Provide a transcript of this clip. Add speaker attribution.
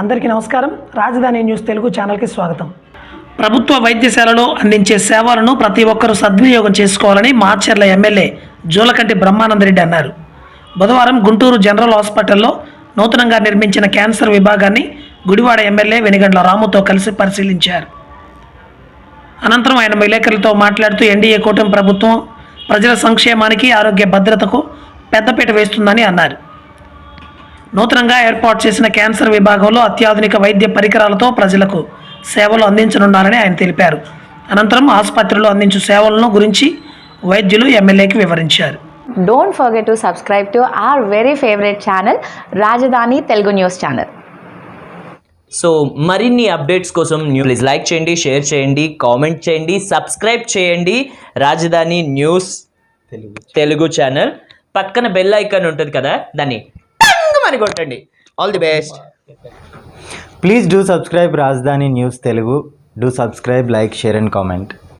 Speaker 1: అందరికీ నమస్కారం. రాజధాని న్యూస్ తెలుగు ఛానల్కి స్వాగతం. ప్రభుత్వ వైద్యశాలలో అందించే సేవలను ప్రతి ఒక్కరూ సద్వినియోగం చేసుకోవాలని మాచర్ల ఎమ్మెల్యే జూలకంటి బ్రహ్మానందరెడ్డి అన్నారు. బుధవారం గుంటూరు జనరల్ హాస్పిటల్లో నూతనంగా నిర్మించిన క్యాన్సర్ విభాగాన్ని గుడివాడ ఎమ్మెల్యే వెనిగండ్ల రాముతో కలిసి పరిశీలించారు. అనంతరం ఆయన విలేకరులతో మాట్లాడుతూ ఎన్డీఏ కూటమి ప్రభుత్వం ప్రజల సంక్షేమానికి ఆరోగ్య భద్రతకు పెద్దపీట వేస్తుందని అన్నారు. నూతనంగా ఏర్పాటు చేసిన క్యాన్సర్ విభాగంలో అత్యాధునిక వైద్య పరికరాలతో ప్రజలకు సేవలు అందించనున్నారని ఆయన తెలిపారు. అనంతరం ఆసుపత్రిలో అందించు సేవలను గురించి వైద్యులు ఎమ్మెల్యేకి వివరించారు.
Speaker 2: Don't forget to subscribe to our very favorite channel, Rajdhani Telugu News Channel.
Speaker 3: So మరిన్ని అప్డేట్స్ కోసం న్యూ ప్లీజ్ లైక్ చేయండి షేర్ చేయండి కామెంట్ చేయండి సబ్స్క్రైబ్ చేయండి రాజధాని న్యూస్ తెలుగు ఛానల్ పక్కన బెల్ ఐకాన్ ఉంటుంది కదా దాన్ని అని కొట్టండి. All the best
Speaker 4: please do subscribe Rajdhani news Telugu do subscribe like share and comment